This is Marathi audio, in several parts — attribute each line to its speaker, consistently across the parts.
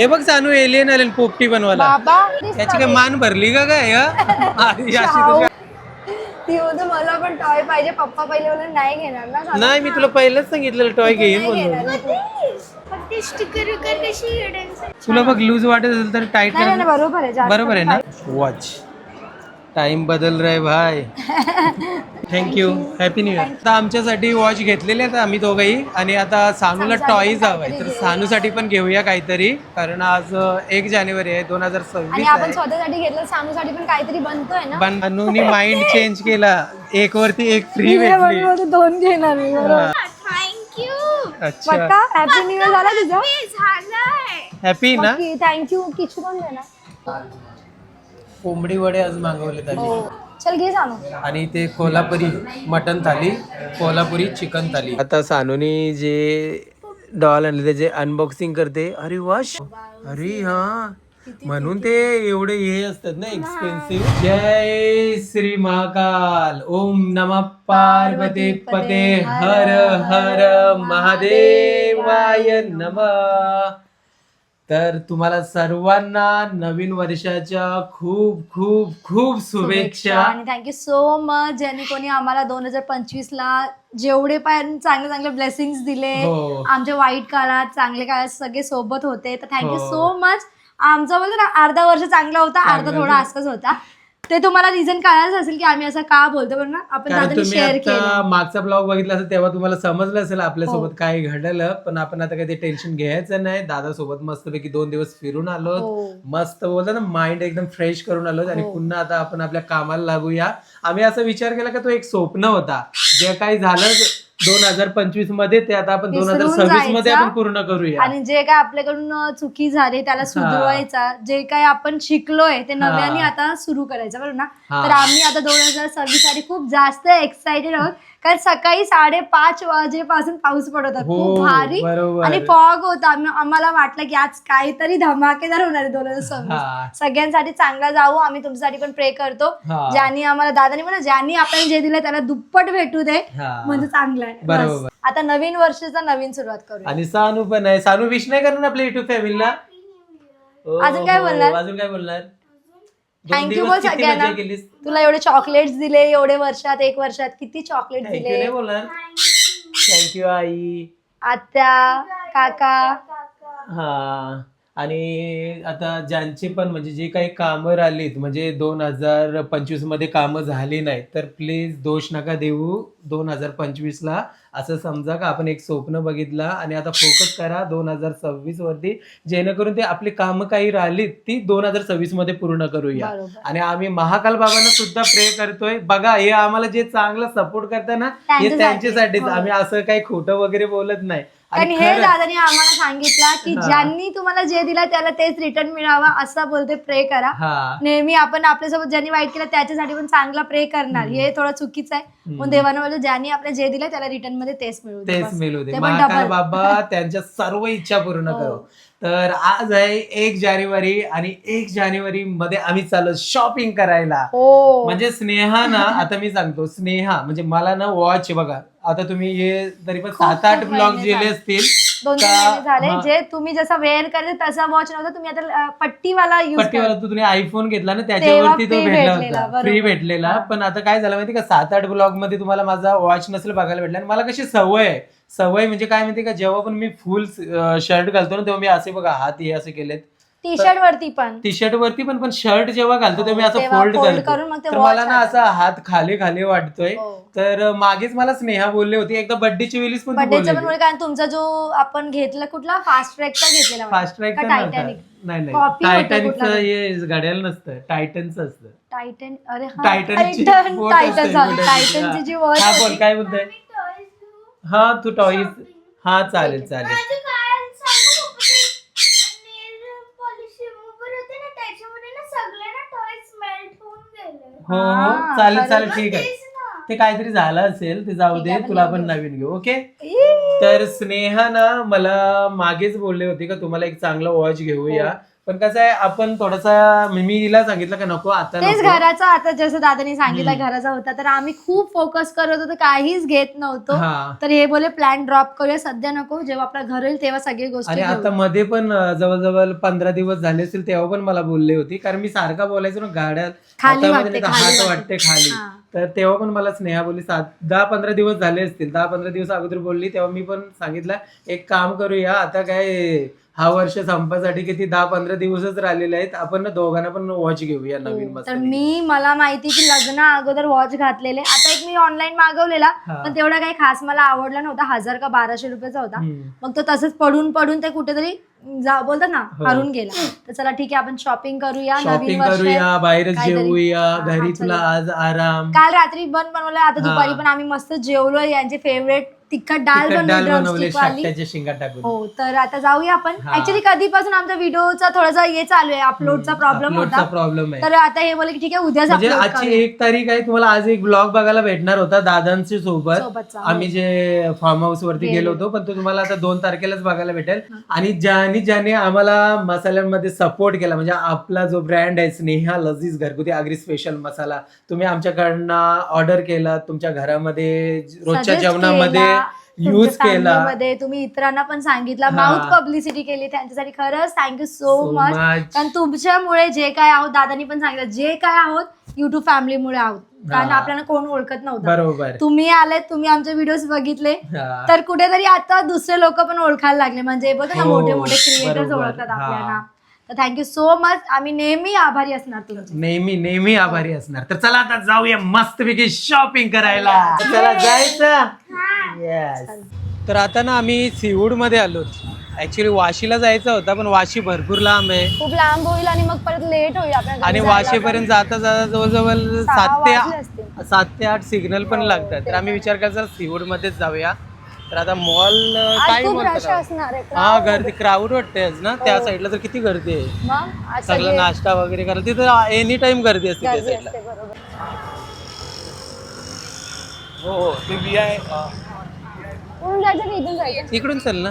Speaker 1: हे बघ सानू एलियन आले पोपटी बनवायला
Speaker 2: बाबा
Speaker 1: त्याची काय मान भरली का काय हा? अशी.
Speaker 2: ती बोलते मला पण टॉय पाहिजे पप्पा पहिले बोलले नाही घेणार ना.
Speaker 1: नाही मी तुला पहिलंच सांगितलेलं टॉय घेईन
Speaker 2: नाही
Speaker 1: म्हणून
Speaker 2: घेणार मी तू.
Speaker 3: फक्त स्टिकर विकर कशी हिडन
Speaker 1: तुला बघ लूज वाटत असेल तर टाईट
Speaker 2: नाही नाही, नाही, बरोबर आहे जास्त
Speaker 1: बरोबर आहे ना वॉच टाइम बदल रे भाई। थँक्यू हॅपी न्यू इयर आता आमच्यासाठी वॉच घेतलेले आहेत आम्ही दोघंही. आणि आता सानूला टॉईज
Speaker 2: पण
Speaker 1: हवाय तर सानूसाठी पण घेऊया काहीतरी. कारण आज एक जानेवारी आहे दोन हजार
Speaker 2: आणि
Speaker 1: सव्वीस
Speaker 2: आपण
Speaker 1: आहे.
Speaker 2: स्वतःसाठी घेतलं सानूसाठी पण काहीतरी बनतोय ना?
Speaker 1: पण माइंड चेंज केला. एक वरती एक फ्री भेटली.
Speaker 2: दोन घेणार मी बरोबर.
Speaker 3: थँक्यू
Speaker 1: अच्छा.
Speaker 2: पक्का? हॅपी न्यू इयर झाला तुझा?
Speaker 3: झालंय.
Speaker 1: हॅपी ना?
Speaker 2: थँक्यू किचू पण देणार
Speaker 1: कोंबडी वडे आज मागवले त्यांनी
Speaker 2: हो. चल घे सांगू
Speaker 1: आणि ते कोल्हापुरी मटन थाली कोल्हापुरी चिकन थाली. आता सानूनी जे डॉल आणले त्याचे अनबॉक्सिंग करते अरे वाश अरे हा. म्हणून ते एवढे हे असतात ना एक्सपेन्सिव्ह जय श्री महाकाल. ओम नम पार्वती पते. हर हर महादेवाय नम. तर तुम्हाला सर्वांना नवीन वर्षाच्या खूप खूप खूप शुभेच्छा.
Speaker 2: आणि थँक्यू सो मच ज्यांनी कोणी आम्हाला दोन हजार पंचवीस ला जेवढे पण चांगले चांगले ब्लेसिंग्स दिले
Speaker 1: हो.
Speaker 2: आमच्या वाईट काळात चांगल्या काळात सगळे सोबत होते. तर थँक्यू
Speaker 1: हो.
Speaker 2: सो मच आमचा बोलतो ना अर्धा वर्ष चांगला होता अर्धा
Speaker 1: चांगलं
Speaker 2: थोडा असंच होता. ते तुम्हाला रिझन कळायचं असेल की आम्ही असं का बोलतो पण ना आपण
Speaker 1: कारण
Speaker 2: दादानी
Speaker 1: तुम्ही
Speaker 2: शेअर
Speaker 1: आता
Speaker 2: केलं
Speaker 1: मागचा ब्लॉग बघितला असेल तेव्हा तुम्हाला समजलं असेल
Speaker 2: हो.
Speaker 1: आपल्यासोबत काय घडलं पण आपण आता काही ते टेन्शन घ्यायचं नाही दादा सोबत मस्तपैकी दोन दिवस फिरून आलो
Speaker 2: हो.
Speaker 1: मस्त बोलतो ना माइंड एकदम फ्रेश करून आलो आणि
Speaker 2: हो.
Speaker 1: पुन्हा आता आपण आपल्या कामाला लागूया आम्ही असा विचार केला का तो एक स्वप्न होता जे काही झालं दोन हजार पंचवीसमध्ये ते आता आपण दोन हजार
Speaker 2: विसरून
Speaker 1: सव्वीसमध्ये
Speaker 2: जायचं.
Speaker 1: आपण पूर्ण करूया.
Speaker 2: आणि जे काय आपल्याकडून अं, चुकी झाली त्याला सुधरवायचा जे काय आपण शिकलोय ते नव्याने आता सुरू करायचं बरोबर ना?
Speaker 1: हा.
Speaker 2: तर आम्ही आता दोन हजार सव्वीससाठी खूप जास्त एक्साइटेड आहोत. कारण सकाळी साडेपाच वाजेपासून पाऊस पडत होता
Speaker 1: हो,
Speaker 2: खूप भारी. आणि फॉग होता आम्ही- आम्हाला वाटलं की आज काहीतरी धमाकेदार होणार आहे दोन हजार
Speaker 1: हा.
Speaker 2: सव्वीस सगळ्यांसाठी चांगला जाऊ आम्ही तुमच्यासाठी पण प्रे करतो
Speaker 1: हा.
Speaker 2: ज्यांनी आम्हाला दादानी म्हणा ज्यांनी आपल्याला जे दिलं त्याला दुप्पट भेटू दे
Speaker 1: हा.
Speaker 2: म्हणजे चांगलं आहे. आता नवीन वर्षाचा नवीन सुरुवात करू
Speaker 1: आणि सानू पण आहे सानू विश नाही करणार आपल्या युट्यूब फॅमिलीला
Speaker 2: अजून काय बोलणार?
Speaker 1: अजून काय बोलणार
Speaker 2: थँक्यू बोल सगळ्यांना तुला एवढे चॉकलेट्स दिले एवढे वर्षात एक वर्षात किती चॉकलेट दिले?
Speaker 1: बोलणार. थँक्यू आई.
Speaker 2: आत्या काका.
Speaker 1: हा. आणि आता ज्यांचे पण म्हणजे जे काही कामं राहिलीत म्हणजे दोन हजार पंचवीसमध्ये कामं झाली नाही तर प्लीज दोष नका देऊ. दोन हजार पंचवीस ला असं समजा का आपण एक स्वप्न बघितला आणि आता फोकस करा दोन हजार सव्वीस वरती जेणेकरून ते आपली कामं काही राहिलीत ती दोन हजार सव्वीसमध्ये पूर्ण करूया. आणि आम्ही महाकाल बाबांना सुद्धा प्रे करतोय. बघा हे आम्हाला जे चांगलं सपोर्ट करतात ना हे
Speaker 2: त्यांच्यासाठी.
Speaker 1: त्यांच्यासाठीच.
Speaker 2: हो.
Speaker 1: आम्ही असं काही खोटं वगैरे बोलत नाही.
Speaker 2: कारण
Speaker 1: आणि
Speaker 2: हे दादानी आम्हाला सांगितलं की. ज्यांनी तुम्हाला जे दिलं त्याला तेच रिटर्न मिळावा असं बोलते प्रे करा. नेहमी आपण आपल्यासोबत ज्यांनी वाईट केलं त्याच्यासाठी पण चांगला प्रे करणार. हे थोडं चुकीचं आहे. म्हणून देवानं बोललं ज्यांनी आपल्याला जे दिलं त्याला रिटर्नमध्ये तेच मिळू दे
Speaker 1: तेच. मिळू दे.
Speaker 2: पण.
Speaker 1: बाबा त्यांच्या सर्व इच्छा पूर्ण
Speaker 2: हो.
Speaker 1: करो. तर आज आहे एक जानेवारी आणि एक जानेवारी मध्ये आम्ही चालू शॉपिंग करायला.
Speaker 2: हो.
Speaker 1: म्हणजे स्नेहा ना आता मी सांगतो स्नेहा म्हणजे मला ना वॉच बघा. आता तुम्ही हे तरी पण
Speaker 2: खूप
Speaker 1: सात आठ
Speaker 2: खूप
Speaker 1: ब्लॉग
Speaker 2: महिने
Speaker 1: गेले
Speaker 2: झाले.
Speaker 1: असतील
Speaker 2: दोन तीन
Speaker 1: का-
Speaker 2: महिने झाले.
Speaker 1: हा.
Speaker 2: जे तुम्ही जसा वेअर करते तसा वॉच नव्हता. तुम्ही आता अं, पट्टीवाला युज
Speaker 1: पट्टीवाला तू तुम्ही आयफोन घेतला ना त्याच्यावरती तो
Speaker 2: free
Speaker 1: भेटला
Speaker 2: भेटलेला,
Speaker 1: होता.
Speaker 2: बरोबर.
Speaker 1: फ्री भेटलेला. पण आता काय झालं माहिती का सात आठ ब्लॉगमध्ये तुम्हाला माझा वॉच नसेल बघायला भेटला. आणि मला कशी सवय आहे. सवय म्हणजे काय माहिती का जेव्हा पण मी फुल शर्ट घालतो ना तेव्हा मी असे बघा हात हे असे केलेत.
Speaker 2: टी शर्ट वरती पण.
Speaker 1: टी शर्ट वरती पण पण शर्ट जेव्हा घालतो तेव्हा मी असं
Speaker 2: तेव्हा
Speaker 1: फोल्ड
Speaker 2: fold
Speaker 1: करतो
Speaker 2: करून मग ते
Speaker 1: तर
Speaker 2: watch
Speaker 1: मला ना. असा हात खाली खाली वाटतोय.
Speaker 2: हो.
Speaker 1: तर मागेच मला स्नेहा बोलली होती एकदा बड्डेची वेळीच पण तू
Speaker 2: कारण तुमचा जो आपण घेतला कुठला फास्ट ट्रॅकचा घेतलेला
Speaker 1: फास्ट ट्रॅक
Speaker 2: का टायटॅनिक
Speaker 1: नाही नाही.
Speaker 2: Copy होतं
Speaker 1: टायटॅनिकचं
Speaker 2: कुठला?
Speaker 1: हे घड्याळ नसतं टायटनचं असतं.
Speaker 2: टायटन अरे हा
Speaker 1: टायटनची
Speaker 2: टायटन टायटन
Speaker 1: असते,
Speaker 2: झालं
Speaker 1: boat असते.
Speaker 2: टायटनची जी वॉच
Speaker 1: हा बोल काय बोलतोय? हा तू टॉईज हा चालेल चालेल
Speaker 3: माझं काय सांगू पप्पा ते नेल पॉलिश रिमूव्हर होते ना त्याच्यामुळे ना सगळे ना टॉयज मेल्ट होऊन गेले
Speaker 1: हो हो
Speaker 2: हा,
Speaker 1: चालेल
Speaker 2: बरोबर.
Speaker 1: चालेल ठीक आहे
Speaker 3: तेच ना
Speaker 1: ते काहीतरी झालं असेल ते जाऊ
Speaker 2: ठीक
Speaker 1: दे
Speaker 2: आहे, आपण
Speaker 1: तुला आपण
Speaker 2: घेऊ.
Speaker 1: नवीन घेऊ ओके तर स्नेहा ना मला मागेच बोलले होते का तुम्हाला एक चांगला वॉच घेऊया
Speaker 2: हो.
Speaker 1: पण कसं आहे आपण थोडासा मी मी हिला सांगितलं का नको आता
Speaker 2: तेच
Speaker 1: नको.
Speaker 2: घराचा आता जसं दादानी सांगितलं
Speaker 1: हम्म.
Speaker 2: घराचा होता तर आम्ही खूप फोकस करत होतो काहीच घेत नव्हतो
Speaker 1: हा
Speaker 2: तर हे बोले प्लॅन ड्रॉप करूया सध्या नको जेव्हा आपला घर येईल तेव्हा सगळी गोष्टी
Speaker 1: आणि आता
Speaker 2: घेऊ.
Speaker 1: मध्ये पण अं, जवळजवळ पंधरा दिवस झाले असतील तेव्हा पण मला बोलले होती कारण मी सारखा बोलायचो ना गाड्यात
Speaker 2: खाली
Speaker 1: हातामध्ये
Speaker 2: वाटते,
Speaker 1: नाही
Speaker 2: खाली
Speaker 1: हात
Speaker 2: वाटते.
Speaker 1: वाटते खाली
Speaker 2: हा.
Speaker 1: तर तेव्हा पण मला स्नेहा बोलली सात दहा पंधरा दिवस झाले असतील दहा पंधरा दिवस अगोदर बोलली तेव्हा मी पण सांगितलं एक काम करूया आता काय हा वर्ष संपासाठी किती दहा पंधरा दिवसच राहिलेले आहेत आपण ना दोघांना पण वॉच घेऊया नवीन
Speaker 2: हो,
Speaker 1: मस्त
Speaker 2: तर मी मला माहिती की लग्न अगोदर वॉच घातलेले आता एक मी ऑनलाईन मागवलेला
Speaker 1: हा.
Speaker 2: पण तेवढा काही खास मला आवडला नव्हता हजार का बाराशे रुपयाचा होता
Speaker 1: हम्म.
Speaker 2: मग तो तसंच पडून पडून ते कुठेतरी जा बोलतात ना
Speaker 1: हो.
Speaker 2: हरून गेला तर चला ठीक आहे आपण शॉपिंग करूया नवीन
Speaker 1: शॉपिंग
Speaker 2: वर्ष आहे.
Speaker 1: करूया बाहेरच
Speaker 2: काहीतरी.
Speaker 1: जेवूया
Speaker 2: हा,
Speaker 1: घरी
Speaker 2: हा,
Speaker 1: तुला
Speaker 2: चला.
Speaker 1: आज आराम
Speaker 2: काल रात्री बन बनवलं आता
Speaker 1: हा.
Speaker 2: दुपारी पण आम्ही मस्त जेवलो यांचे फेवरेट तिखट डाळ
Speaker 1: तिखट
Speaker 2: बनवली वाली.
Speaker 1: टाकून.
Speaker 2: हो तर आता जाऊया आपण.
Speaker 1: हा.
Speaker 2: ऍक्च्युली कधीपासून आमचा व्हिडिओचा थोडासा हे चालू आहे अपलोडचा प्रॉब्लेम होता.
Speaker 1: प्रॉब्लेम आहे.
Speaker 2: तर आता हे बोले की ठीक आहे उद्याच
Speaker 1: म्हणजे
Speaker 2: upload
Speaker 1: आजची
Speaker 2: करूया.
Speaker 1: एक तारीख आहे तुम्हाला आज एक ब्लॉग बघायला भेटणार होता दादांची सोबत.
Speaker 2: सोबतचा, हो.
Speaker 1: आम्ही जे फार्म हाऊस वरती
Speaker 2: गेलो.
Speaker 1: गेलो होतो पण तो तुम्हाला आता दोन तारखेलाच बघायला भेटेल. आणि ज्याने ज्याने आम्हाला मसाल्यांमध्ये सपोर्ट केला म्हणजे आपला जो ब्रँड आहे स्नेहा लजीज घरगुती आगरी स्पेशल मसाला तुम्ही आमच्याकडनं ऑर्डर केला तुमच्या घरामध्ये रोजच्या
Speaker 2: Suggest
Speaker 1: जेवणामध्ये
Speaker 2: केला,
Speaker 1: यूज केला
Speaker 2: मध्ये तुम्ही इतरांना पण सांगितलं. माउथ पब्लिसिटी केली त्यांच्यासाठी खरंच थँक्यू सो मच. कारण तुमच्यामुळे जे काय आहोत दादानी पण सांगितलं जे काय आहोत युट्यूब फॅमिलीमुळे आहोत कारण. आपल्याला कोण ओळखत नव्हतं
Speaker 1: बरोबर
Speaker 2: तुम्ही आलेत तुम्ही आमचे व्हिडिओज बघितले. तर कुठेतरी आता दुसरे लोक पण ओळखायला लागले म्हणजे बोलतो ना मोठे मोठे क्रिएटर्स. ओळखतात. आपल्याला तर थँक्यू सो मच आम्ही नेहमी आभारी असणार तुमचे.
Speaker 1: नेहमी नेहमी आभारी असणार. तर चला आता जाऊया मस्तपैकी शॉपिंग करायला. चला जायचं. येस तर आता ना आम्ही सीवूडमध्ये आलो. ऍक्च्युली वाशीला जायचं होता पण वाशी भरपूर लांब आहे.
Speaker 2: खूप लांब होईल आणि मग परत लेट होईल आपल्याला
Speaker 1: आणि
Speaker 2: घरी जायला.
Speaker 1: वाशीपर्यंत जाता जाता जवळजवळ
Speaker 2: सहा
Speaker 1: सात
Speaker 2: वाजले
Speaker 1: ते
Speaker 2: असतील.
Speaker 1: सात ते आठ सिग्नल पण
Speaker 2: हो,
Speaker 1: लागतात. तर आम्ही विचार करायचा सीवूड मध्येच जाऊया. तर आता मॉल काय
Speaker 2: खूप
Speaker 1: मॉल
Speaker 2: रश असणार आहे
Speaker 1: हा
Speaker 2: crowd.
Speaker 1: गर्दी क्राऊड वाटते आज ना त्या
Speaker 2: हो.
Speaker 1: साईडला तर किती गर्दी आहे.
Speaker 2: मग आज
Speaker 1: सगळं
Speaker 2: सगळे
Speaker 1: नाश्ता वगैरे करायला तिथं एनी टाइम गर्दी असते त्या
Speaker 2: गर्दी
Speaker 1: साईडला
Speaker 2: असते बरोबर.
Speaker 1: हो हो ते बी आहे
Speaker 2: कुठून जायचं की इथून जायचं.
Speaker 1: इकडून चल ना.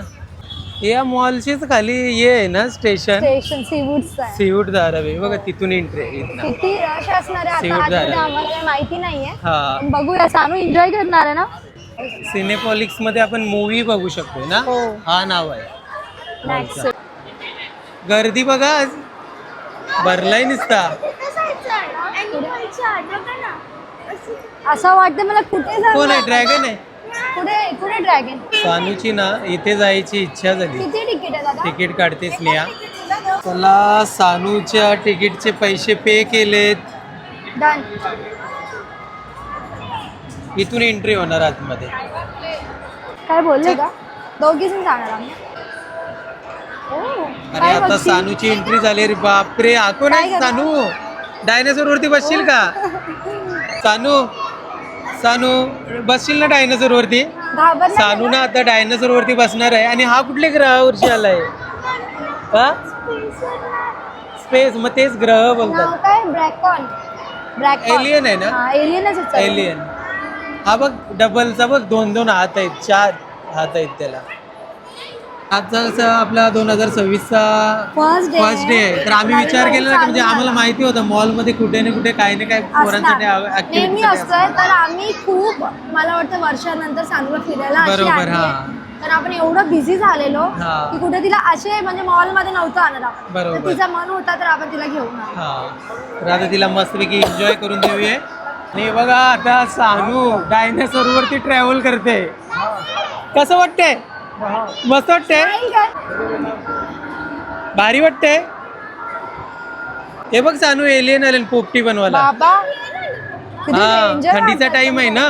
Speaker 1: या मॉलचीच खाली ये आहे ना स्टेशन
Speaker 2: स्टेशन सीवूडचं आहे.
Speaker 1: सीवूड धारावी. बघा तिथून एंट्री इथनं.
Speaker 2: किती रश असणार आहे.
Speaker 1: Seafood
Speaker 2: आता आतमध्ये
Speaker 1: झालं.
Speaker 2: आम्हाला काही माहिती नाहीये.
Speaker 1: हा.
Speaker 2: पण बघूया सानू एन्जॉय करणार आहे ना?
Speaker 1: सिनेपॉलिक्समध्ये आपण मूवी बघू शकतोय ना?
Speaker 2: हो.
Speaker 1: हा नाव आहे. गर्दी बघा आज. भरलाय निसता.
Speaker 3: असं
Speaker 2: वाटतं मला कुठे जाऊ
Speaker 1: कोण आहे? ड्रॅगन आहे?
Speaker 2: कुठे कुठे ड्रॅगन
Speaker 1: सानूची ना इथे जायची इच्छा झाली.
Speaker 2: किती तिकीट आहे दादा?
Speaker 1: तिकीट काढते स्नेहा चला सानूच्या तिकीटचे पैसे पे केलेत.
Speaker 2: डन
Speaker 1: इथून एंट्री होणार आतमध्ये.
Speaker 2: काय बोलले का? दोघीच जाणार आम्ही. ओ,
Speaker 1: अरे
Speaker 2: काय
Speaker 1: आता
Speaker 2: बघशील?
Speaker 1: सानूची एंट्री झाली रे बापरे. आको
Speaker 2: काय करणार?
Speaker 1: सानू. डायनासोर वरती बसशील का? सानू. सानू बसशील ना डायनासोर वरती?
Speaker 2: घाबरला
Speaker 1: सानू ना? आता डायनासोर वरती बसणार आहे. आणि हा कुठल्या ग्रहावरती आलाय हा? स्पेस मग तेच ग्रह
Speaker 2: नाव
Speaker 1: बोलतात
Speaker 2: काय? ब्रॅकॉन ब्रॅकॉन
Speaker 1: एलियन आहे ना?
Speaker 2: एलियनच
Speaker 1: एलियन हा बघ डबलचा बघ दोन दोन हात आहेत चार हात आहेत त्याला. आजचा कसं आपला दोन हजार सव्वीसचा
Speaker 2: फर्स्ट डे
Speaker 1: फर्स्ट डे आहे. तर आम्ही विचार केला ना की म्हणजे आम्हाला माहिती होतं मॉलमध्ये कुठे ना कुठे काही ना काही पोरांसाठी
Speaker 2: नेहमी
Speaker 1: ऍक्टिव्हिटी
Speaker 2: असतोय तर आम्ही खूप मला वाटतं वर्षानंतर सांगूला फिरायला अशी
Speaker 1: बरोबर. हा.
Speaker 2: तर आपण एवढं बिझी झालेलो
Speaker 1: हा.
Speaker 2: की कुठे तिला असे म्हणजे मॉलमध्ये नव्हतं आणत आपण.
Speaker 1: बरोबर.
Speaker 2: तर तिचा मन होता तर आपण तिला घेऊन आलो.
Speaker 1: हा. तर आता तिला मस्तपैकी एन्जॉय करून देऊया. आणि बघा आता सानू डायनासोर वरती ट्रॅव्हल करते. कसं वाटतंय? मस्त वाटतंय? भारी वाटतंय? हे बघ सानू एलियन आले पोपटी बनवायला.
Speaker 2: बाबा किती
Speaker 1: हा
Speaker 2: danger
Speaker 1: थंडीचा टाइम आहे ना?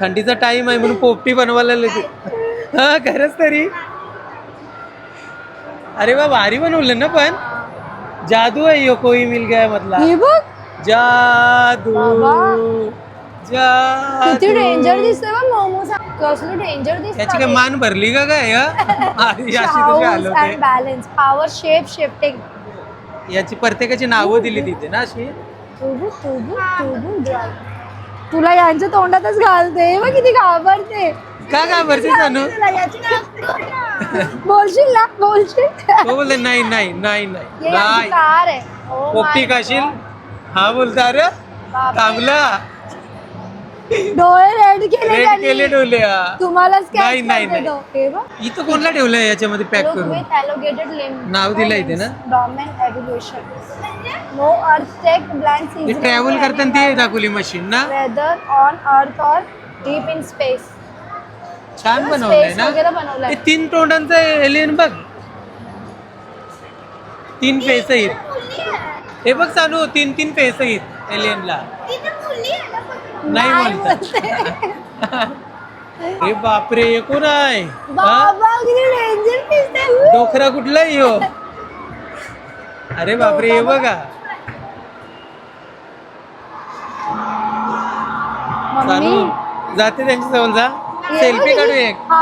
Speaker 1: थंडीचा टाइम आहे म्हणून पोपटी बनवायला लागले हा खरंच तरी. अरे वा भारी बनवलं ना पण? जादू आहे यो कोई मिल गया मधला.
Speaker 2: हे बघ
Speaker 1: जादू
Speaker 2: किती डेंजर दिसतोय बघ मोमोज कसलं डेंजर
Speaker 1: याची काय मान भरली का काय हा? आधी अशी आलो
Speaker 2: and balance power shape shifting
Speaker 1: याची प्रत्येकाची नावं दिली तिथे ना अशी?
Speaker 2: तुबू तुबू तुबू ड्राय तुला यांच्या तोंडातच घालते. बघ किती घाबरते.
Speaker 1: का घाबरते सानू?
Speaker 2: बोलशील ना? बोलशील.
Speaker 1: तो नाही नाही नाही नाही. नाही
Speaker 2: कार आहे. Oh
Speaker 1: पोपटी खाशील. हा बोलता अरे. थांबला
Speaker 2: डोळे रेड केले
Speaker 1: रेड
Speaker 2: त्यांनी.
Speaker 1: केले डोले हा.
Speaker 2: तुम्हालाच
Speaker 1: नाही, नाही, नाही. इथं कोणला ठेवलंय याच्यामध्ये पॅक करून. नाव दिलं इथे ना?
Speaker 2: Blanks
Speaker 1: ते ट्रॅव्हल करताना ती दाखवली मशीन ना
Speaker 2: Whether on earth or deep in space.
Speaker 1: छान बनवलंय ना
Speaker 2: बनवलंय.
Speaker 1: ते तीन तोंडांचा एलियन बघ तीन फेस आहेत. हे बघ चालू तीन तीन फेस आहेत एलियनला. नाही बोलतात हे बापरे हे कोण आहे? हा? डोकरा कुठला आहे ह्यो? अरे बापरे हे बघा. चालू जाते त्यांच्या जवळ जा.
Speaker 2: हे
Speaker 1: सेल्फी काढू एक.
Speaker 2: हा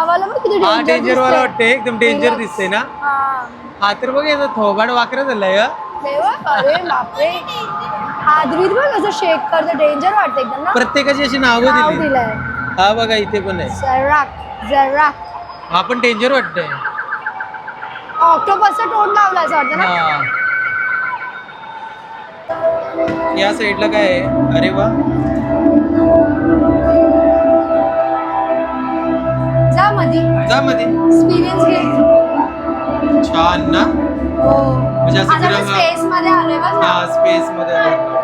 Speaker 1: हा डेंजर वाला. वाटते एकदम डेंजर. दिसते ना?
Speaker 2: हा.
Speaker 1: हा तर बघ याचा थोबाड वाकरा झालाय
Speaker 2: अरे बापरे. हादरीत बघ असं शेक करतं डेंजर वाटतं एकदम ना.
Speaker 1: प्रत्येकाची अशी नावं
Speaker 2: नाव
Speaker 1: दिली
Speaker 2: दिलंय.
Speaker 1: हा बघा इथे पण आहे.
Speaker 2: जराक जराक
Speaker 1: हा पण डेंजर वाटतंय.
Speaker 2: ऑक्टोपसचा तोंड लावला असं वाटतं ना.
Speaker 1: हा. या साईडला काय आहे? अरे वा.
Speaker 2: जा मधी.
Speaker 1: जा मध्ये
Speaker 2: एक्सपिरियन्स घे.
Speaker 1: छान ना.
Speaker 2: हो.
Speaker 1: म्हणजे असं
Speaker 2: आता
Speaker 1: फिरायला-
Speaker 2: स्पेस मध्ये आलोय बघ ना.
Speaker 1: हा स्पेस मध्ये आलो.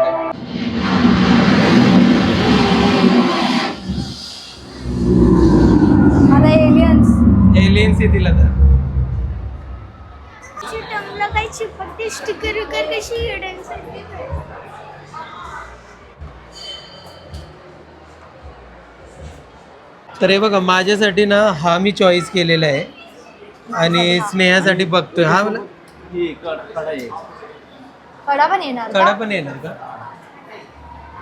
Speaker 2: आता एलियन्स
Speaker 1: एलियन्स येतील आता.
Speaker 3: अशी टंगला काही चिपकते स्टिकर विकर कशी हिडन
Speaker 1: तर हे बघा माझ्यासाठी ना हा मी चॉईस केलेला आहे. आणि स्नेहासाठी बघतोय. हा मला
Speaker 2: कडा पण येणार
Speaker 1: कडा
Speaker 2: का?
Speaker 1: पण येणार का?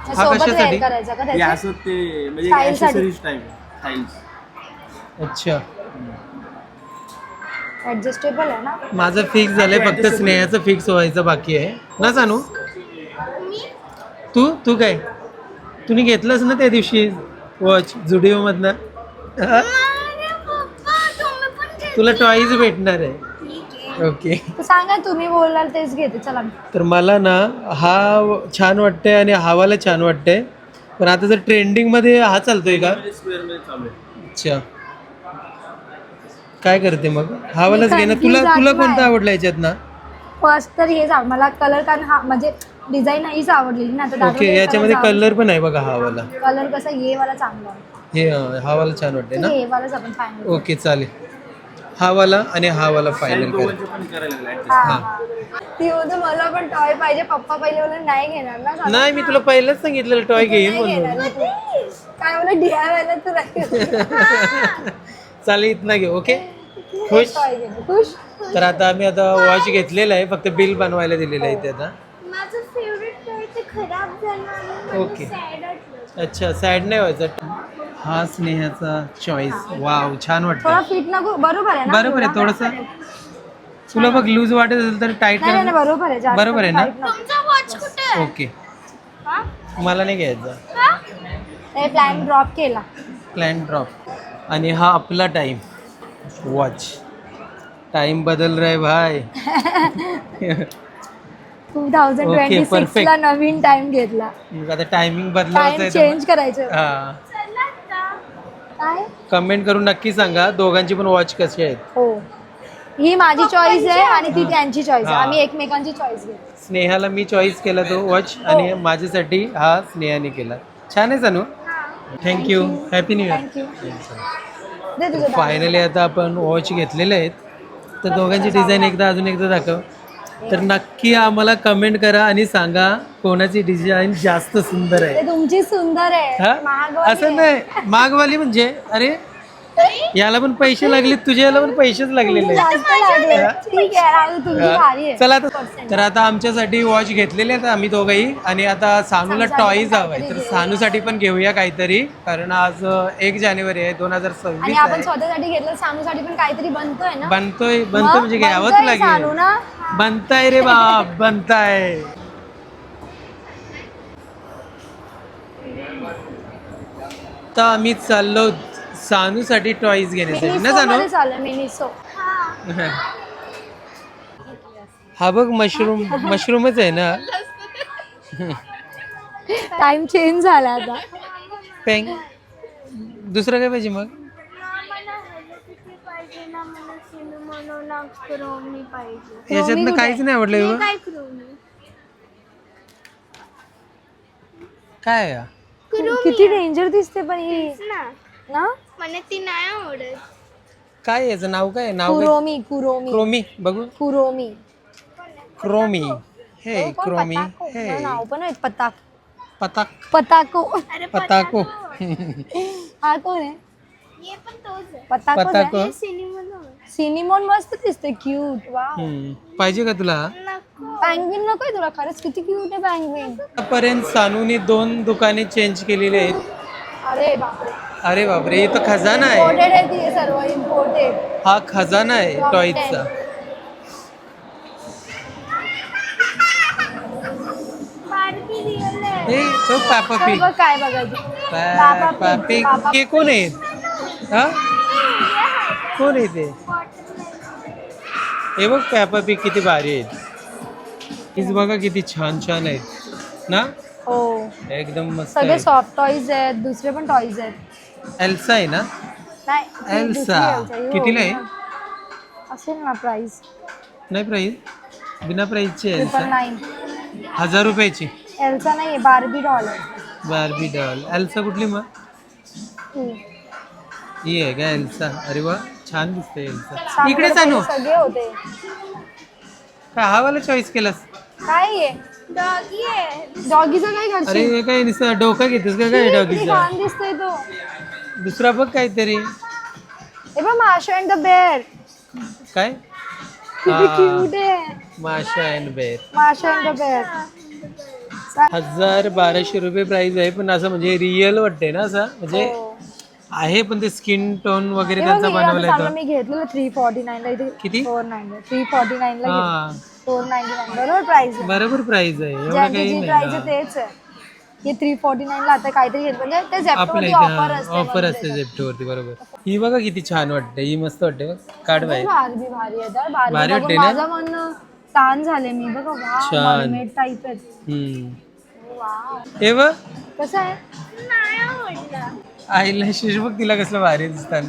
Speaker 2: मग
Speaker 1: हा
Speaker 2: सोबत
Speaker 1: कशासाठी?
Speaker 2: wear करायचा का
Speaker 4: हे
Speaker 2: त्याचा?
Speaker 4: असं ते म्हणजे
Speaker 2: Style साठी.
Speaker 4: ऍक्सेसरीज टाईप टाईल्स
Speaker 1: अच्छा.
Speaker 2: ऍडजस्टेबल आहे ना?
Speaker 1: माझं फिक्स झालंय फक्त स्नेहाचं फिक्स व्हायचं बाकी आहे. ना सांगू तू? तू काय? तुम्ही घेतलंस ना त्या दिवशी वॉच जुडिओ मधनं. तुला टॉईज भेटणार आहे. ओके
Speaker 2: तर सांगा तुम्ही बोलाल तेच घेते. चला.
Speaker 1: तर मला ना हा छान वाटतंय आणि हावाला छान वाटतंय. पण आता जर ट्रेंडिंगमध्ये हा चालतोय का?
Speaker 4: स्क्वेअरमध्ये चालू आहे.
Speaker 1: अच्छा. काय करते मग? हावालाच घे ना. तुला तुला
Speaker 2: आहे.
Speaker 1: कोणता आवडला याच्यात ना?
Speaker 2: फर्स्ट तर हेच आव- मला कलर कारण हा म्हणजे डिझाईन हीच आवडलेली ना. तर
Speaker 1: ओके याच्यामध्ये कलर पण आहे बघा हावाला.
Speaker 2: कलर कसा ये वाला चांगला आहे.
Speaker 1: हे हावाला छान वाटते ना?
Speaker 2: हे वालाच आपण फायनल
Speaker 1: ओके चालेल. हा वाला आणि हा वाला फायनल.
Speaker 2: हा
Speaker 1: हा.
Speaker 2: हा. ती बोलते मला पण टॉय पाहिजे पप्पा पहिले बोलले नाही घेणार ना सांग.
Speaker 1: नाही मी तुला पहिलंच सांगितलेलं टॉय घेईन
Speaker 2: नाही
Speaker 1: म्हणून
Speaker 2: घेणार तू. काय डीआयवायला तू नाही
Speaker 1: चालेल इथं घे ओके खुश
Speaker 2: टॉय खुश
Speaker 1: तर आता आम्ही आता वॉच घेतलेलं आहे फक्त बिल बनवायला दिलेलं आहे इथे आता
Speaker 3: माझं फेवरेट टॉय ते खराब झालं आणि मला
Speaker 1: ओके.
Speaker 3: सॅड वाटलं
Speaker 1: अच्छा सॅड नाही व्हायचं हा स्नेहाचा चॉईस वाव छान
Speaker 2: थोडा
Speaker 1: वाटतं
Speaker 2: फिट नको बरोबर आहे ना
Speaker 1: बरोबर आहे
Speaker 2: थोडा?
Speaker 1: थोडस. तुला बघ लूज वाटत असेल तर टाईट
Speaker 2: नाही नाही नाही,
Speaker 1: कर
Speaker 2: बरोबर आहे. जास्त
Speaker 1: बरोबर आहे ना?
Speaker 2: tight नको.
Speaker 3: तुमचा वॉच कुठे आहे?
Speaker 1: ओके.
Speaker 3: हा?
Speaker 1: मला नाही घ्यायचा.
Speaker 3: का?
Speaker 2: हे प्लॅन ड्रॉप केला.
Speaker 1: प्लॅन ड्रॉप आणि हा आपला टाइम वॉच टाइम बदल रहा है भाई.
Speaker 2: Two thousand
Speaker 1: Okay,
Speaker 2: twenty
Speaker 1: perfect.
Speaker 2: ला नवीन टाइम घेतला.
Speaker 1: मग आता टायमिंग
Speaker 2: टाइम
Speaker 1: बदलायचं
Speaker 2: चेंज करायचं.
Speaker 1: हा.
Speaker 2: काय?
Speaker 1: कमेंट करून नक्की सांगा. दोघांची पण वॉच कशी आहेत?
Speaker 2: हो. ही माझी चॉईस आहे आणि ती त्यांची चॉईस आहे.
Speaker 1: हा.
Speaker 2: आम्ही एकमेकांची चॉईस घेतो
Speaker 1: स्नेहाला मी चॉईस केला तो वॉच आणि माझ्यासाठी हा स्नेहाने केला. छान आहे जानू thank you happy new year
Speaker 2: दे तुझं.
Speaker 1: फायनली आता आपण वॉच घेतलेले आहेत. तर दोघांची डिझाईन एकदा अजून एकदा दाखव. तर नक्की आम्हाला कमेंट करा आणि सांगा कोणाची डिझाईन जास्त सुंदर आहे.
Speaker 2: तुमची सुंदर आहे.
Speaker 1: हा?
Speaker 2: महागवाली
Speaker 1: असं
Speaker 2: आहे.
Speaker 1: नाही. मागवाली म्हणजे अरे याला पण पैसे लागले तुझ्या याला पण पैसेच लागलेले आहेत.
Speaker 2: जास्त लागले ठीक आहे राहू, तुमची भारी आहे.
Speaker 1: चला आता तर आता आमच्यासाठी वॉच घेतलेले आहेत आम्ही दोघंही. आणि आता सानूला टॉईज हवाय तर सानूसाठी पण घेऊया काहीतरी कारण आज एक जानेवारी आहे दोन हजार
Speaker 2: आणि
Speaker 1: सव्वीस
Speaker 2: आपण
Speaker 1: आहे.
Speaker 2: स्वतःसाठी घेतलं सानूसाठी पण काहीतरी बनतोय ना?
Speaker 1: बनतोय
Speaker 2: मग
Speaker 1: बनतोय म्हणजे घ्यावंच
Speaker 2: बनतोय सानू
Speaker 1: लागेल.
Speaker 2: ना
Speaker 1: बनताय रे बाप बनताय. तर आम्ही चाललो सानूसाठी टॉईज घेण्यासाठी. ना सानू? हा बघ मशरूम मशरूमच आहे ना.
Speaker 2: टाइम चेंज झाला आता.
Speaker 1: पेंग दुसरं काय पाहिजे मग?
Speaker 3: क्रोमी पाहिजे.
Speaker 1: याच्यातनं काहीच नाही आवडलं
Speaker 3: हे
Speaker 1: बघ.
Speaker 3: काय
Speaker 1: काय आहे?
Speaker 2: किती डेंजर दिसते पण ही.
Speaker 3: ना.
Speaker 2: ना?
Speaker 3: मला ती नाही आवडत.
Speaker 1: काय आहे याचं नाव काय आहे? नाव काय?
Speaker 2: कुरोमी कुरोमी
Speaker 1: क्रोमी बघू.
Speaker 2: कुरोमी
Speaker 1: क्रोमी हे क्रोमी
Speaker 2: पताको?
Speaker 1: हे.
Speaker 2: मला नाव पण आहे पताक.
Speaker 1: पताक.
Speaker 2: पताको.
Speaker 1: पताको.
Speaker 2: हा कोण आहे?
Speaker 3: हे पण तोच आहे.
Speaker 2: पताको.
Speaker 1: पताको
Speaker 3: सिनेमा
Speaker 2: सिनिमोन मस्त दिसते क्यूट वा
Speaker 1: हम्म. पाहिजे का तुला?
Speaker 3: नको.
Speaker 2: पँग्विन नकोय तुला खरंच. किती क्यूट आहे पँग्विन
Speaker 1: आतापर्यंत सानूने दोन दुकाने चेंज केलेली आहेत.
Speaker 2: अरे बापरे.
Speaker 1: अरे बापरे हे तर खजाना आहे.
Speaker 2: इम्पोर्टेड आहे ती सर्व इम्पोर्टेड
Speaker 1: हा खजाना आहे टॉईजचा
Speaker 3: आहे.
Speaker 1: हे तो पापा
Speaker 2: बघ काय बघायचं.
Speaker 1: पापा
Speaker 2: बाबा
Speaker 1: हे कोण आहेत? हा? कोण आहे ते हे बघ पॅपा पिग किती भारी आहेत. हीच बघा किती छान छान आहेत. ना?
Speaker 2: हो.
Speaker 1: एकदम मस्त
Speaker 2: सगळे
Speaker 1: आहे
Speaker 2: सॉफ्ट टॉईज आहेत दुसरे पण टॉईज आहेत.
Speaker 1: एल्सा आहे ना?
Speaker 2: नाही दुसरी
Speaker 1: एल्सा
Speaker 2: Elsa आहे. हो,
Speaker 1: कितीला आहे?
Speaker 2: असेल ना प्राइस
Speaker 1: नाही प्राईज बिना प्राईजची आहे
Speaker 2: ट्रिपल
Speaker 1: एल्सा
Speaker 2: नाईन
Speaker 1: हज़ार रुपयाची.
Speaker 2: एल्सा नाही बार्बी डॉल आहे.
Speaker 1: बार्बी डॉल एल्सा कुठली मग?
Speaker 2: ही.
Speaker 1: ही आहे का एल्सा अरे वा. छान दिसते इकडे चालू.
Speaker 2: सगळे होते.
Speaker 1: काय हा वाला चॉईस केलास?
Speaker 2: काय आहे
Speaker 3: डॉगी आहे.
Speaker 2: डॉगीचं काय
Speaker 1: अरे
Speaker 2: करशील
Speaker 1: हे काय नुसतं डोका घेतोस का काय
Speaker 2: किती
Speaker 1: डॉगीचा
Speaker 2: छान दिसतोय तो.
Speaker 1: दुसरा बघ काहीतरी.
Speaker 2: हे बघ माशा अँड द बेअर
Speaker 1: काय?
Speaker 2: किती
Speaker 1: हा,
Speaker 2: क्यूट आहे.
Speaker 1: माशा अँड बेर
Speaker 2: माशा अँड द बेअर
Speaker 1: हजार बाराशे रुपये प्राइस आहे पण असं म्हणजे रिअल वाटते ना असं? म्हणजे आहे पण ते स्किन टोन वगैरे त्यांचा बनवलाय तो
Speaker 2: मी घेतलेलं थ्री फॉर्टी नाईन ला. इथे
Speaker 1: किती?
Speaker 2: Four nine three forty nine ला
Speaker 1: हा.
Speaker 2: फोर नाईन्टी नाईन बरोबर प्राइस आहे.
Speaker 1: बरोबर प्राइस आहे. एवढं
Speaker 2: ज्यांची
Speaker 1: काही
Speaker 2: जी प्राइस
Speaker 1: हा.
Speaker 2: आहे तेच आहे. हे थ्री फॉर्टी नाईन ला आता काहीतरी घेत म्हणजे ते
Speaker 1: आपल्या
Speaker 2: झेप्टोवरती
Speaker 1: इथे
Speaker 2: ऑफर असते
Speaker 1: ऑफर असते. झेप्टोवरती बरोबर. ही बघा किती छान वाटते ही मस्त वाटते बघ. काढ बाहेर.
Speaker 2: बारबी भारी आहे तर.
Speaker 1: भारी
Speaker 2: बघून
Speaker 1: वाटते ना?
Speaker 2: माझं मन ताण झाले मी. बघा वा टाईप आहेत
Speaker 1: हम्म.
Speaker 2: वा
Speaker 1: हे बघ.
Speaker 2: कसं आहे?
Speaker 3: नाही आवडला.
Speaker 1: आईला बघ तिला कसलं भारी दिसतात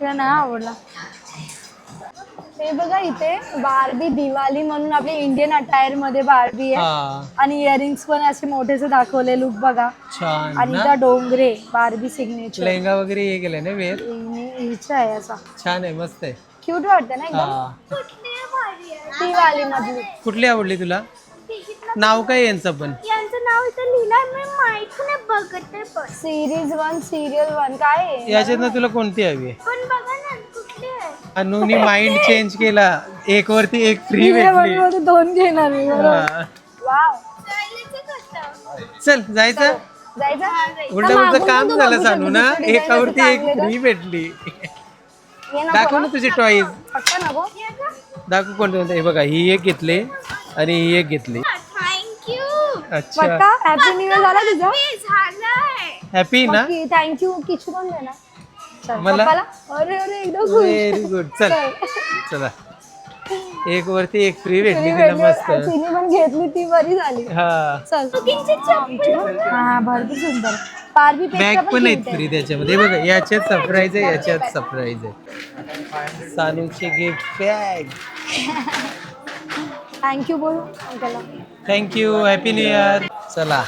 Speaker 2: तुला नाही आवडला. हे बघा इथे बारबी दिवाळी म्हणून आपली इंडियन अटायरमध्ये बारबी आहे. आणि इयरिंग्स पण असे मोठेसे दाखवले लुक बघा.
Speaker 1: छान
Speaker 2: आणि
Speaker 1: ना.
Speaker 2: त्या डोंगरे बारबी सिग्नेचर
Speaker 1: लेहंगा वगैरे हे केलंय ना वेर
Speaker 2: हिचा आहे असा.
Speaker 1: छान आहे मस्त आहे.
Speaker 2: क्यूट वाटते ना एकदम?
Speaker 1: हा.
Speaker 2: दिवाळी मधली
Speaker 1: कुठली आवडली तुला? नाव काय आहे यांचं पण?
Speaker 3: नाव इथं लिहिलंय मी माहीत नाही बघत पण.
Speaker 2: सिरीज वन सिरियल वन काय आहे?
Speaker 1: याच्यातनं तुला कोणती हवी? आहे
Speaker 3: पण बघा ना कुठली आहे?
Speaker 1: अनुनी माइंड चेंज केला. एक वरती एक फ्री भेटली
Speaker 2: मध्ये दोन घेणार मी बरोबर.
Speaker 1: हा.
Speaker 2: वाव.
Speaker 3: जायचं कसं
Speaker 1: चल जायचं?
Speaker 2: जायचं?
Speaker 1: उलट
Speaker 2: मागून
Speaker 1: उलट
Speaker 2: पण
Speaker 1: काम
Speaker 2: तू
Speaker 1: झालं
Speaker 2: बघू
Speaker 1: सांगू ना.
Speaker 2: दुसरी design
Speaker 1: एकावरती
Speaker 2: असे
Speaker 1: एक
Speaker 2: चांगले.
Speaker 1: फ्री भेटली.
Speaker 2: नको
Speaker 1: दाखव
Speaker 2: ना?
Speaker 1: ना. तुझी टॉईज
Speaker 2: पक्का नको.
Speaker 1: दाखव कोणते कोणते. हे बघा ही एक घेतली आणि ही एक घेतली. अच्छा.
Speaker 2: पक्का हॅपी न्यू इयर झाला तुझा?
Speaker 3: झालंय.
Speaker 1: हॅपी ना?
Speaker 2: थँक्यू किचू पण दे ना. चल,
Speaker 1: मला?
Speaker 2: पप्पाला? अरे अरे एकदम खुश.
Speaker 1: व्हेरी गुड चल.
Speaker 2: चल.
Speaker 1: एक वरती एक फ्री भेटली
Speaker 2: तिने
Speaker 1: तिला
Speaker 2: भेटली,
Speaker 1: मस्त.
Speaker 2: तिने पण घेतली ती बरी झाली.
Speaker 1: हा.
Speaker 2: चल. हा भरपूर सुंदर.
Speaker 1: बॅग पण आहेत फ्री त्याच्यामध्ये. हे बघा याच्यात सरप्राईज आहे याच्यात सरप्राईज आहे. सानूचे गिफ्ट बॅग
Speaker 2: थँक्यू बोलू. अंकलला
Speaker 1: thank you happy new year चला.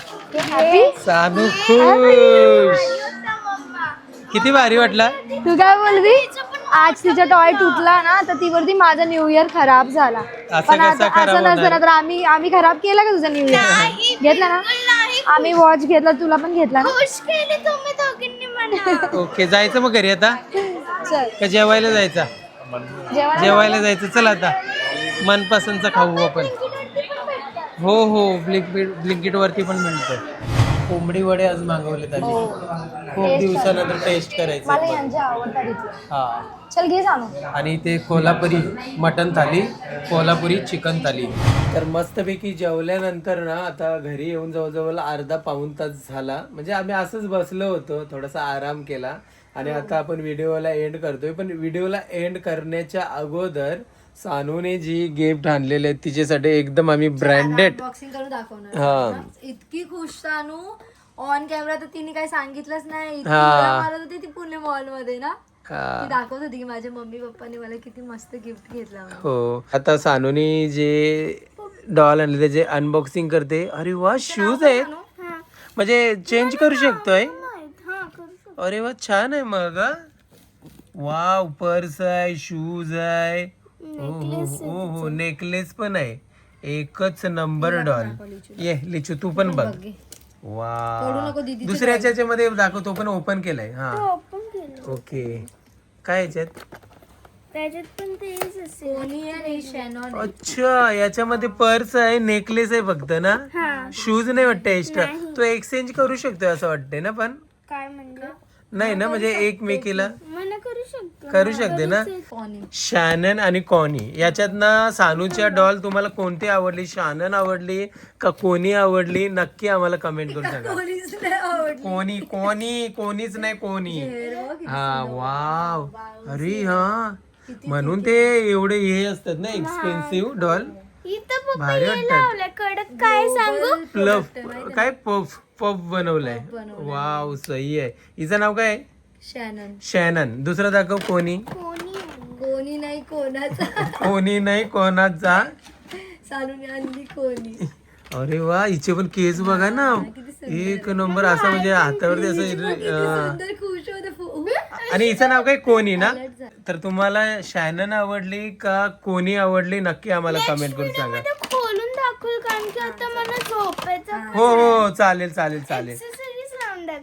Speaker 2: हॅपी
Speaker 1: सानू खुश. किती भारी वाटला?
Speaker 2: तू काय बोलली आज तिचा टॉय तुटला ना तर ती बोलती माझा न्यू इयर खराब झाला.
Speaker 1: असं
Speaker 2: पण
Speaker 1: कसं
Speaker 2: आता
Speaker 1: खराब
Speaker 2: असं नसतं? ना तर आम्ही आम्ही खराब केला का तुझा न्यू इयर घेतला ना? आम्ही वॉच घेतला तुला पण घेतला ना?
Speaker 3: खुश केली तुम्ही दोघींनी मला.
Speaker 1: ओके जायचं मग घरी आता?
Speaker 2: चल.
Speaker 1: का जेवायला जायचं?
Speaker 2: जेवण
Speaker 1: जेवायला जायचं. चल आता. मनपसंतचं खाऊ आपण. हो हो ब्लिंक ब्लिंकिट वरती पण मिळतं कोंबडी वडे आज मागवले त्यांनी
Speaker 2: हो.
Speaker 1: खूप दिवसानंतर टेस्ट
Speaker 2: मला
Speaker 1: करायचं हा.
Speaker 2: चल घे सांगू
Speaker 1: आणि ते कोल्हापुरी मटन थाली कोल्हापुरी चिकन थाली. तर मस्तपैकी जेवल्यानंतर ना आता घरी येऊन जवळजवळ अर्धा पाऊण तास झाला. म्हणजे आम्ही असंच बसलो होतो थोडासा आराम केला. आणि आता आपण व्हिडिओला एंड करतोय. पण व्हिडिओला एंड करण्याच्या अगोदर सानूने जी गिफ्ट आणलेले आहेत तिच्यासाठी एकदम आम्ही ब्रँडेड
Speaker 2: अनबॉक्सिंग करून दाखवणार
Speaker 1: हा.
Speaker 2: इतकी खुश सानू. ऑन कॅमेरा तर तिने काही सांगितलंच नाही. इतकी
Speaker 1: हा.
Speaker 2: उड्या मारत होती ती पुणे मॉलमध्ये ना ती दाखवत होती की माझ्या मम्मी पप्पानी मला किती मस्त गिफ्ट घेतला म्हणून.
Speaker 1: हो. आता सानूनी जे डॉल आणले त्याचे अनबॉक्सिंग करते अरे वा शूज आहेत. म्हणजे चेंज करू शकतोय? अरे वा छान आहे मग वाव पर्स आहे शूज आहे. हो हो हो हो नेकलेस पण आहे. एकच नंबर डॉल. ये लिचू तू पण बघ. वा. दुसऱ्याच्या याच्यामध्ये दाखव तो पण ओपन केलाय. हा.
Speaker 3: ओपन केलं
Speaker 1: ओके. काय याच्यात?
Speaker 3: त्याच्यात पण तेच असेल.
Speaker 2: कोणी आणि शॅनॉन
Speaker 1: अच्छा याच्यामध्ये पर्स आहे नेकलेस आहे फक्त ना?
Speaker 3: हा.
Speaker 1: शूज नाही वाटतं एक्स्ट्रा तो एक्सचेंज करू शकतोय असं वाटतंय ना पण?
Speaker 3: काय म्हणजे?
Speaker 1: नाही ना म्हणजे एकमेकीला
Speaker 3: शकतो
Speaker 1: करू शकते ना? शॅनन आणि कॉनी याच्यात ना. सानूच्या डॉल तुम्हाला कोणती आवडली? शॅनन आवडली का कोणी आवडली? नक्की आम्हाला कमेंट करून सांगा.
Speaker 2: कोणीच नाही आवडली.
Speaker 1: कोणी कोणी कोणीच नाही कोणी. हा वाव. अरे हा. म्हणून ते एवढे हे असतात ना एक्सपेन्सिव्ह डॉल. भारी
Speaker 3: हे
Speaker 1: वाटतात.
Speaker 3: काय सांगू?
Speaker 1: प्लफ काय पफ पफ बनवलंय. वाव सही आहे. हिचं नाव काय
Speaker 2: शॅनन.
Speaker 1: शॅनन. दुसरं दाखव कोणी.
Speaker 3: कोणी?
Speaker 2: नाही कोणाचा.
Speaker 1: कोणी नाही कोणाचा.
Speaker 2: चालून आणली कोणी.
Speaker 1: अरे वा हिचे पण केस बघा ना. एक नंबर असं म्हणजे हातावरती असं अं,
Speaker 2: सुंदर खुश होते. फु-
Speaker 1: आणि हिचं नाव काय? कोणी ना? तर तुम्हाला शॅनन आवडली का कोणी आवडली? नक्की आम्हाला कमेंट करून सांगा.
Speaker 3: ते खोलून दाखवल कारण की आता मला झोपायचं
Speaker 1: हो. हो चालेल चालेल चालेल.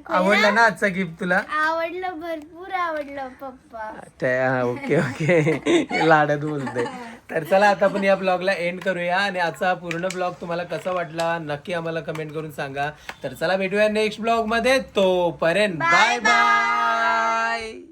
Speaker 1: आवडला ना आजचा गिफ्ट तुला?
Speaker 3: आवडलं भरपूर आवडलं पप्पा.
Speaker 1: त्या- ओके ओके. लाडत बोलते तर चला आता आपण या ब्लॉगला एंड करूया आणि आजचा हा पूर्ण ब्लॉग तुम्हाला कसा वाटला नक्की आम्हाला कमेंट करून सांगा. तर चला भेटूया नेक्स्ट ब्लॉगमध्ये. तोपर्यंत बाय बाय